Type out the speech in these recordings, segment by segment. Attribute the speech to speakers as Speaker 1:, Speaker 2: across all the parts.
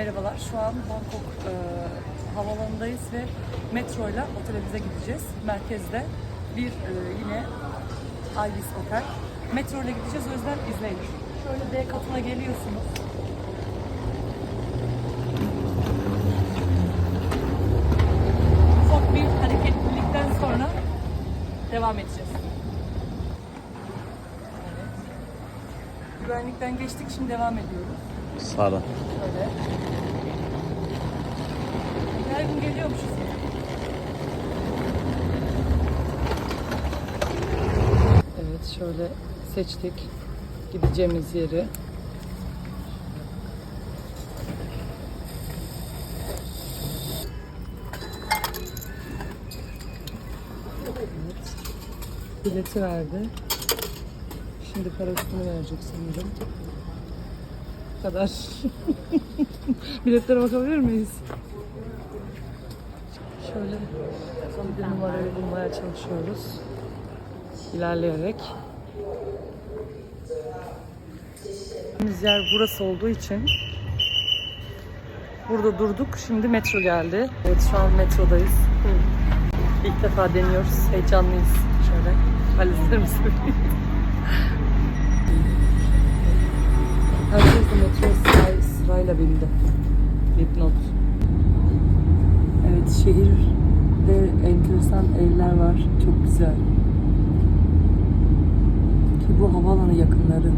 Speaker 1: Merhabalar. Şu an Bangkok e, havalanındayız ve metro ile otelimize gideceğiz. Merkezde bir e, yine Ibis Otel. Metro ile gideceğiz o yüzden izleyin. Şöyle D katına geliyorsunuz. Ufak bir hareketlilikten sonra devam edeceğiz. Güvenlikten geçtik şimdi devam ediyoruz.
Speaker 2: Sağda.
Speaker 1: Şöyle. Her gün geliyormuşuz. Evet şöyle seçtik gideceğimiz yeri. Evet. Bileti verdi. Şimdi parasını verecek sanırım. Bu kadar. Biletlere bakabilir miyiz? Şöyle bir numarayı bulmaya çalışıyoruz. İlerleyerek. Gittiğimiz yer burası olduğu için burada durduk. Şimdi metro geldi. Evet şu an metrodayız. İlk defa deniyoruz. Heyecanlıyız. Şöyle valizlerimi söyleyeyim. bindi. Dipnot. Evet şehirde enteresan evler var. Çok güzel. Ki bu havaalanı yakınları.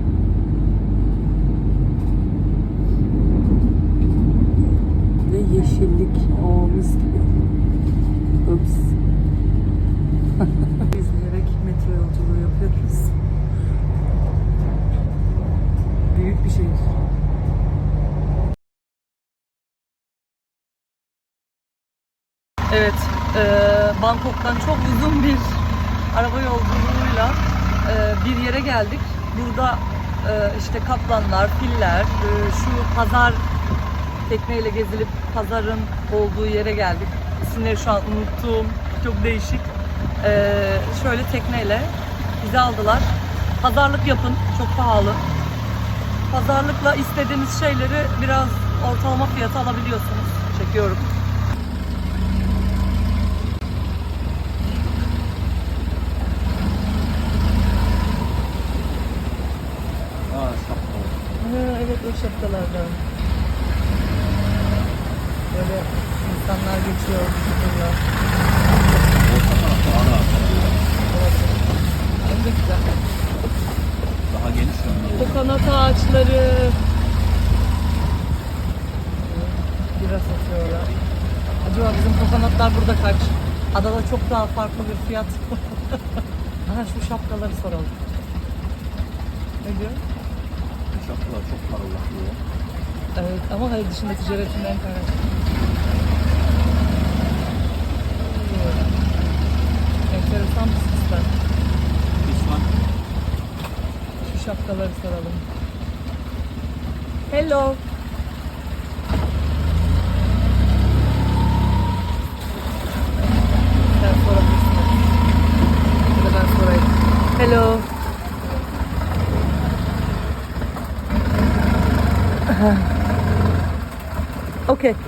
Speaker 1: Ve yeşillik. O mis gibi. Bangkok'tan çok uzun bir araba yolculuğuyla eee, bir yere geldik. Burada eee, işte kaplanlar, filler, eee, şu pazar tekneyle gezilip pazarın olduğu yere geldik. İsimleri şu an unuttuğum çok değişik. Eee, şöyle tekneyle bizi aldılar. Pazarlık yapın, çok pahalı. Pazarlıkla istediğiniz şeyleri biraz ortalama fiyata alabiliyorsunuz. Çekiyorum.
Speaker 2: Aa şapka.
Speaker 1: Ha, evet o şapkalardan. Böyle insanlar geçiyor. gidiyor.
Speaker 2: Orta tarafta ara.
Speaker 1: Hem de güzel.
Speaker 2: Daha geniş yani.
Speaker 1: Kokonat ağaçları. Bira satıyorlar. Acaba bizim kokonatlar burada kaç? Adada çok daha farklı bir fiyat. Aha şu şapkaları soralım. Ne diyor?
Speaker 2: Şapkalar çok parıldatıyor.
Speaker 1: Evet ama hayır dışında ticaretinden kaynaklı. Enteresan bir sistem.
Speaker 2: One.
Speaker 1: Şu şapkaları soralım. Hello. Hello. Okay.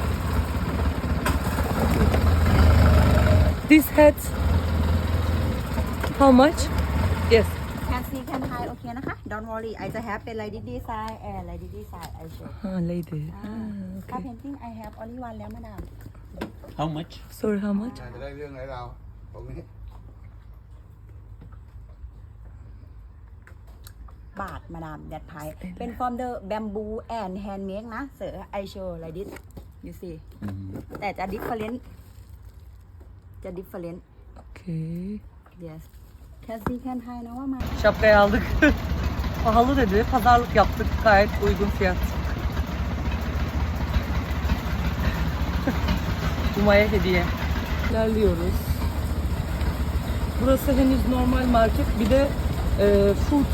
Speaker 1: This hat how much? Yes.
Speaker 3: Can see, can hide. Okay, นะคะ Don't worry. I just have a lady design and lady design. I show.
Speaker 1: Ah, lady. Ah, okay.
Speaker 3: Car painting. I have only one แล้ว madam.
Speaker 2: How much?
Speaker 1: Sorry, how much?
Speaker 4: จะได้เรื่องไรเราตรงย
Speaker 3: บาทมาดามแดดพายเป็นฟอร์มเดอร์แบมบูแอนด์แฮนด์เมดนะ เสือไอโชไลดิส this you see
Speaker 2: Hmm.
Speaker 3: แต่จะ different จะ different
Speaker 1: Okay.
Speaker 3: yes can see can hide นะว่ามา
Speaker 1: Şapkayı aldık. Pahalı dedi. Pazarlık yaptık. Gayet uygun fiyat. Uma'ya hediye. İlerliyoruz. Burası henüz normal market. Bir de e, food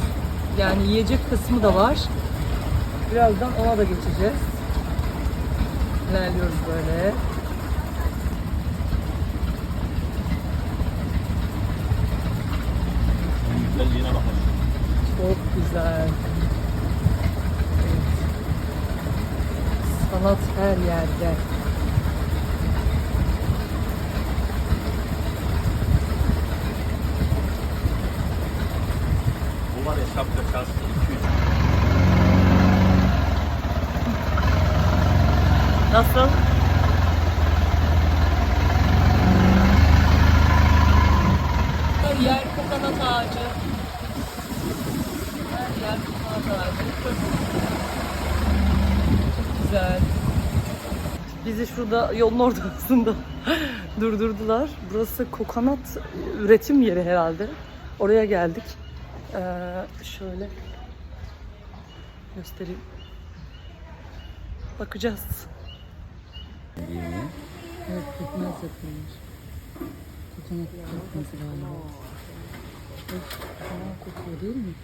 Speaker 1: yani yiyecek kısmı da var. Birazdan ona da geçeceğiz. İlerliyoruz böyle.
Speaker 2: Güzelliğine bakın.
Speaker 1: Çok güzel. Evet. Sanat her yerde.
Speaker 2: Bu var ya şapka çarşı
Speaker 1: Nasıl? Yer kokonat ağacı. Her yer kokonat ağacı. Çok güzel. Bizi şurada yolun ortasında durdurdular. Burası kokonat üretim yeri herhalde. Oraya geldik. Ee, şöyle göstereyim. Bakacağız. Evet, pekmez yapıyorlar. Kokonat pekmezi galiba. Of, fena kokuyor değil mi?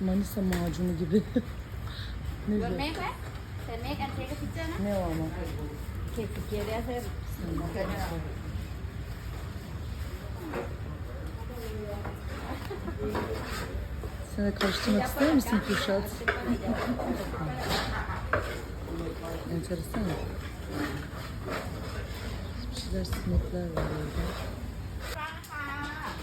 Speaker 1: Manisa macunu gibi. ne güzel.
Speaker 5: make đấy Then make and take a picture nhé
Speaker 1: Ne o ama?
Speaker 3: Kek kia dia thêm.
Speaker 1: Sen de karıştırmak ister misin Kürşat? Enteresan. Bir şeyler sinekler var orada.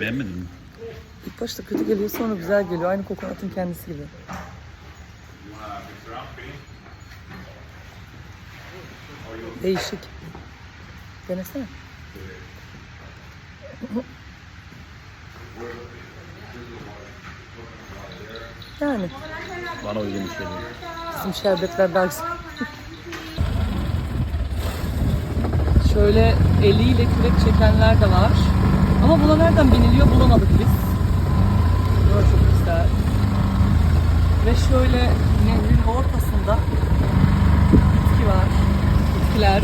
Speaker 2: Beğenmedin mi?
Speaker 1: İlk başta kötü geliyor sonra güzel geliyor. Aynı kokonatın kendisi gibi. Değişik. Denesene. Yani
Speaker 2: Bana uygun bir şey değil.
Speaker 1: bizim şerbetler daha güzel. Şöyle eliyle kürek çekenler de var. Ama buna nereden biniliyor bulamadık biz. Çok güzel. Ve şöyle nehrin ortasında bitki var. Bitkiler.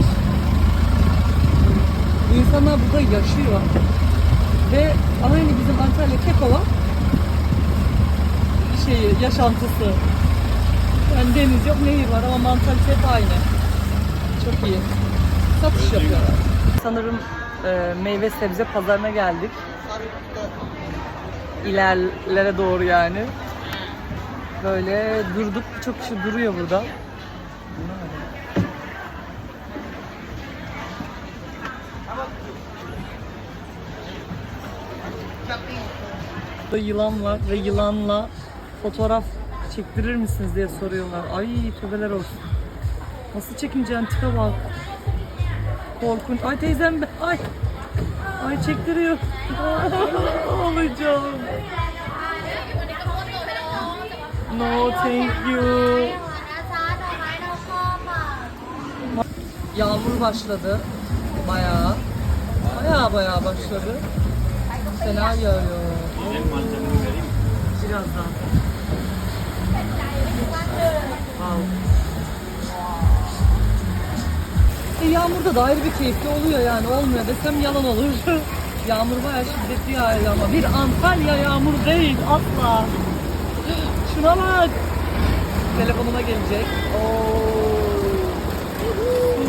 Speaker 1: İnsanlar burada yaşıyor. Ve aynı bizim Antalya Kekova şeyi, yaşantısı. Yani deniz yok, nehir var ama mantalite hep aynı. Çok iyi. Satış yapıyorlar. Sanırım e, meyve sebze pazarına geldik. İlerlere doğru yani. Böyle durduk, birçok kişi duruyor burada. Burada yılan var ve yılanla fotoğraf çektirir misiniz diye soruyorlar. Ay tövbeler olsun. Nasıl çekineceğin tipe bak. Korkunç. Ay teyzem be. Ay. Ay çektiriyor. Ağlayacağım. No thank you. Yağmur başladı. Bayağı. Bayağı bayağı başladı. Fena yağıyor. Birazdan. Wow. E, yağmurda da ayrı bir keyifli oluyor yani olmuyor desem yalan olur. Yağmur bayağı şiddetli yağıyor ama bir Antalya yağmuru değil asla. Şuna bak. Telefonuma gelecek. Oo.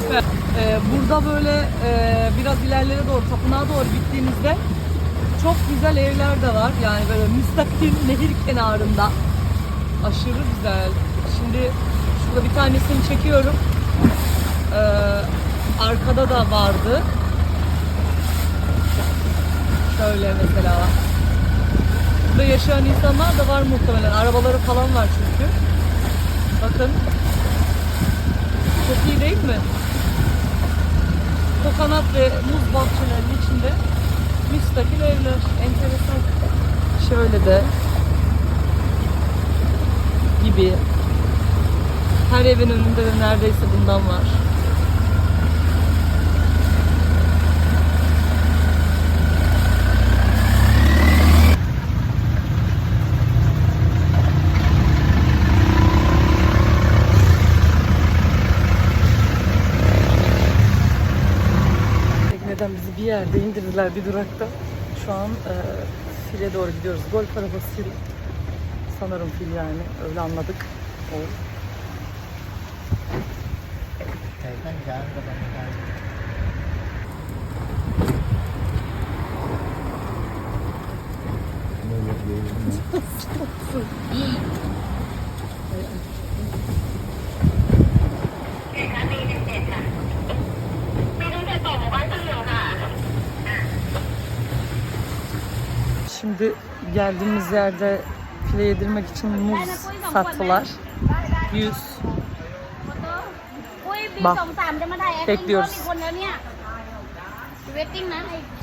Speaker 1: Süper. Ee, burada böyle e, biraz ilerlere doğru, tapınağa doğru gittiğimizde çok güzel evler de var. Yani böyle müstakil nehir kenarında. Aşırı güzel. Şimdi şurada bir tanesini çekiyorum. Ee, arkada da vardı. Şöyle mesela. Burada yaşayan insanlar da var muhtemelen. Arabaları falan var çünkü. Bakın. Çok iyi değil mi? Kokonat ve muz bahçelerinin içinde Müstakil evler. Enteresan. Şöyle de gibi. Her evin önünde de neredeyse bundan var. Tekneden bizi bir indirdiler bir durakta. Şu an e, file doğru gidiyoruz. Golf arabası fil. Sanırım fil yani. Öyle anladık. O. Şimdi geldiğimiz yerde file yedirmek için muz sattılar. 100.
Speaker 5: Bak.
Speaker 1: Bekliyoruz.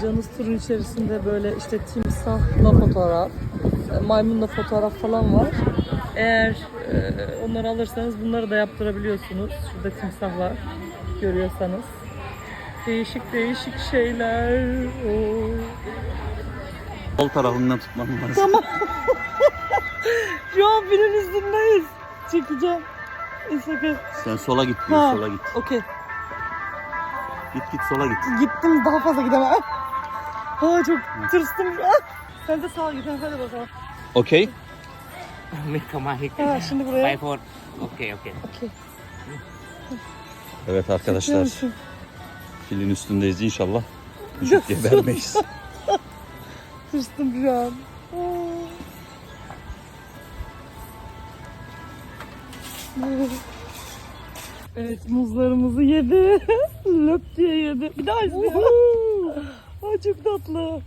Speaker 1: Canız turun içerisinde böyle işte timsahla fotoğraf, e, maymunla fotoğraf falan var. Eğer e, onları alırsanız bunları da yaptırabiliyorsunuz. Şurada timsahlar görüyorsanız. Değişik değişik şeyler. Oo.
Speaker 2: Sol tarafından tutmam lazım.
Speaker 1: Tamam. Şu an filin üstündeyiz. Çekeceğim. E, sakın.
Speaker 2: Sen sola git diyor, sola git.
Speaker 1: Okey.
Speaker 2: Git git sola git.
Speaker 1: Gittim daha fazla gidemem. Ha çok tırstım şu an. Sen de sağa git. Hadi bakalım.
Speaker 2: Okey.
Speaker 1: Ha, şimdi buraya.
Speaker 6: Okey okey.
Speaker 1: Okey.
Speaker 2: Evet arkadaşlar. Filin üstündeyiz inşallah. Düşüp gebermeyiz.
Speaker 1: Tırstım şu an. Evet muzlarımızı yedi. Löp diye yedi. Bir daha istiyor. Ay çok tatlı.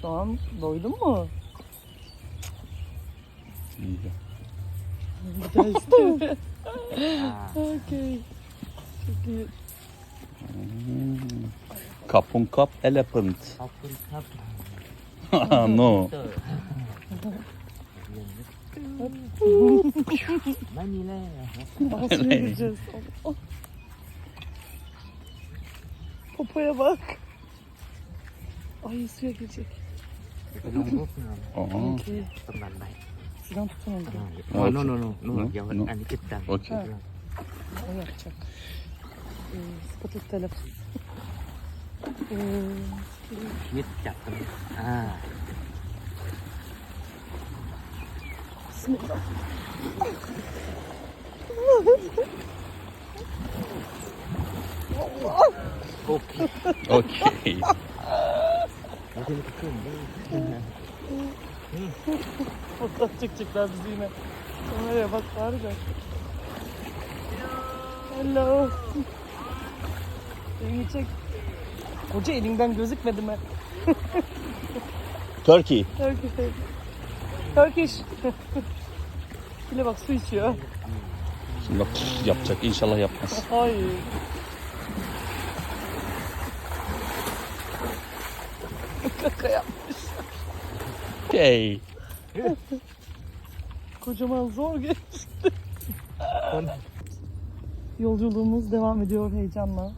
Speaker 1: Şu an doydun mu?
Speaker 2: İyi.
Speaker 1: Bir daha istiyor. Okey. Çok iyi. Hmm.
Speaker 2: Kapun kap elephant.
Speaker 6: Kapun
Speaker 2: no.
Speaker 1: Manila. Havasını yürüyeceğiz. Oh. Popoya bak. Ay suya girecek.
Speaker 6: Aha.
Speaker 1: Şuradan tutun onu.
Speaker 6: No no no no. no.
Speaker 2: Okay.
Speaker 1: Ha, yapacak. Spotus telefon. Ee,
Speaker 6: Şiir yaptım. Ha.
Speaker 1: Bismillah.
Speaker 2: Okey.
Speaker 6: Okey. Hadi bakalım.
Speaker 1: Fotoğraf çekecekler bizi yine. Kameraya bak bağıracak. Hello. Elini çek. Koca elinden gözükmedi mi?
Speaker 2: Turkey.
Speaker 1: Turkish. Turkish. Bile bak su içiyor.
Speaker 2: Şimdi bak yapacak. İnşallah yapmaz.
Speaker 1: Hayır. Kaka yapmış.
Speaker 2: Okey.
Speaker 1: Kocaman zor geçti. Yolculuğumuz devam ediyor heyecanla.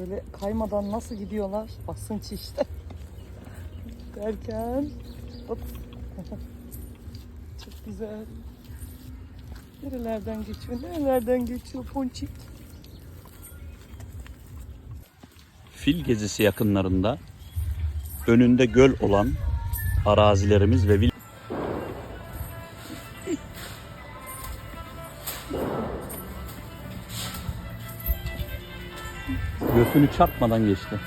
Speaker 1: Böyle kaymadan nasıl gidiyorlar? Basınç işte. Derken hop. Çok güzel. Nerelerden geçiyor? Nerelerden geçiyor Ponçik?
Speaker 2: Fil gezisi yakınlarında önünde göl olan arazilerimiz ve vil çarpmadan geçti.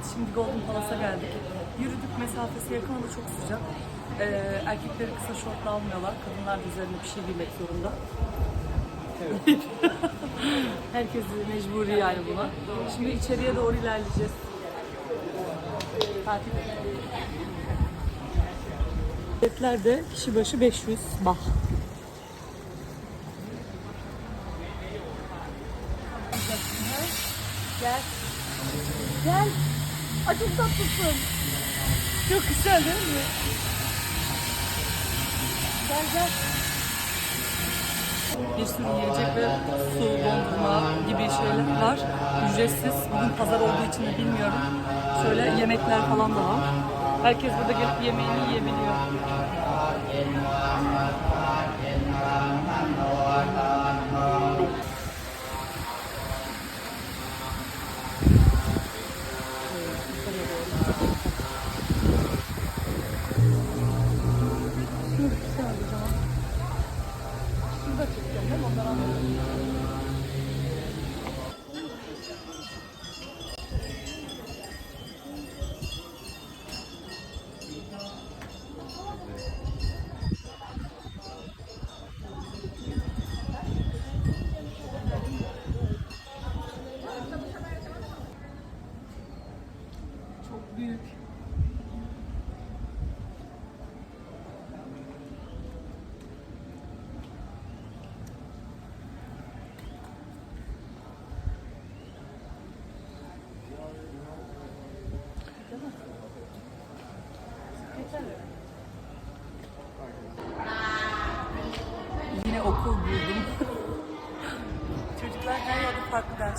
Speaker 1: Evet, şimdi Golden Palace'a geldik. Yürüdük mesafesi yakın ama çok sıcak. Ee, erkekleri kısa şortla almıyorlar. Kadınlar da üzerine bir şey giymek zorunda. Herkes mecburi yani buna. Şimdi içeriye doğru ilerleyeceğiz. Takip. Biletler de kişi başı 500 bah. Gel. Gel. Ay çok tatlısın. Çok güzel değil mi? Gel gel. Bir sürü yiyecek ve su, dondurma gibi şeyler var. Ücretsiz. Bugün pazar olduğu için de bilmiyorum. Şöyle yemekler falan da var. Herkes burada gelip yemeğini yiyebiliyor.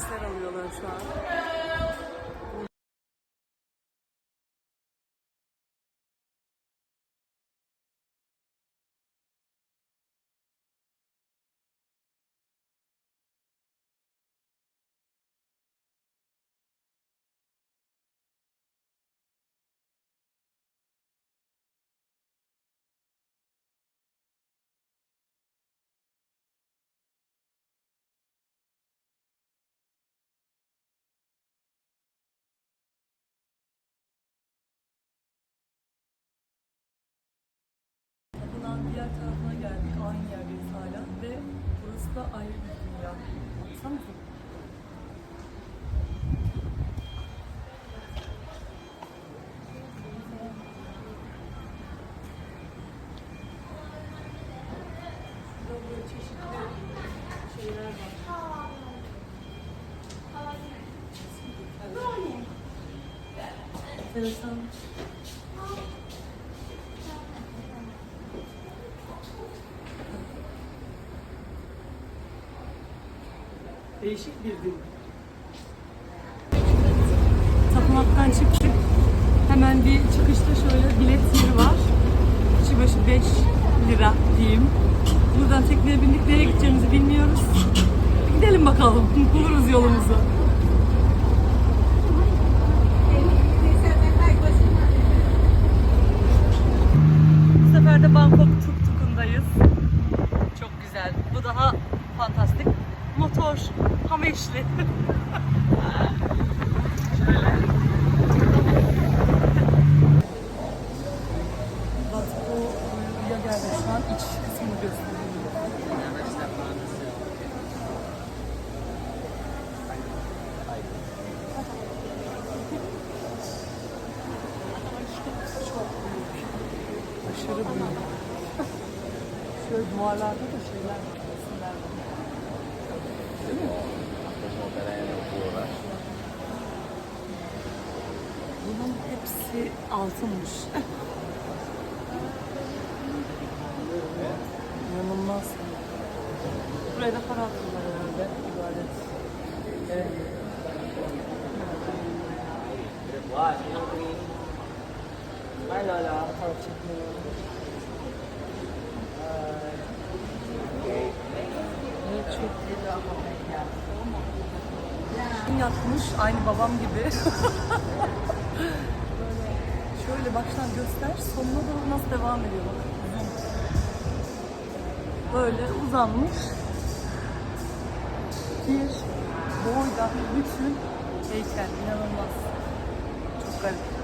Speaker 1: Dersler alıyorlar şu an. Da ayrı bir dünya. Baksanıza. Çeşitli şeyler. Değişik bir gün. Tapınaktan çıktık. Hemen bir çıkışta şöyle bilet yeri var. Kişi başı 5 lira diyeyim. Buradan tekneye bindik. Nereye gideceğimizi bilmiyoruz. Gidelim bakalım. Buluruz yolumuzu. Bu sefer de Bangkok Tuk Tuk'undayız. Çok güzel. Bu daha fantastik. Motor, Hameşli. Batko'ya geldik şu an iç kısmını gösteriyor. Çok büyük. Aşırı büyük. Şöyle duvarlarda da şeyler var. resimler var. Bunun hepsi altınmış. İnanılmaz. Buraya da para atıyorlar herhalde. İbadet. Evet. Evet, çok Yatmış aynı babam gibi. Şöyle baştan göster, sonuna doğru nasıl devam ediyor bak. Böyle uzanmış. Bir boydan bütün heykel inanılmaz. Çok garip.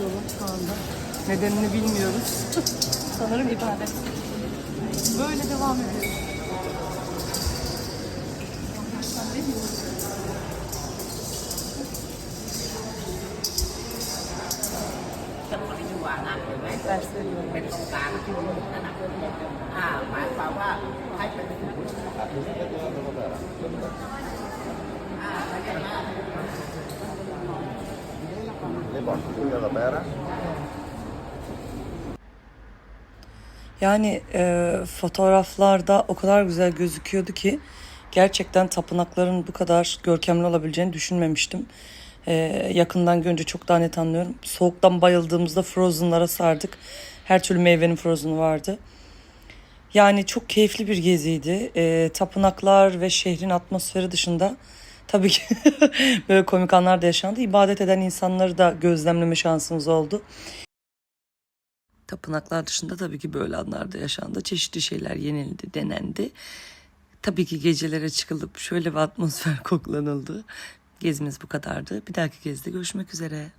Speaker 1: Atıyorum şu anda. Nedenini bilmiyoruz. Sanırım ibadet. Böyle devam ediyor. Yani e, fotoğraflarda o kadar güzel gözüküyordu ki gerçekten tapınakların bu kadar görkemli olabileceğini düşünmemiştim. E, yakından görünce çok daha net anlıyorum. Soğuktan bayıldığımızda frozenlara sardık. Her türlü meyvenin frozunu vardı. Yani çok keyifli bir geziydi. E, tapınaklar ve şehrin atmosferi dışında tabii ki böyle komik anlar da yaşandı. İbadet eden insanları da gözlemleme şansımız oldu. Tapınaklar dışında tabii ki böyle anlar da yaşandı. Çeşitli şeyler yenildi, denendi. Tabii ki gecelere çıkılıp şöyle bir atmosfer koklanıldı. Gezimiz bu kadardı. Bir dahaki gezide görüşmek üzere.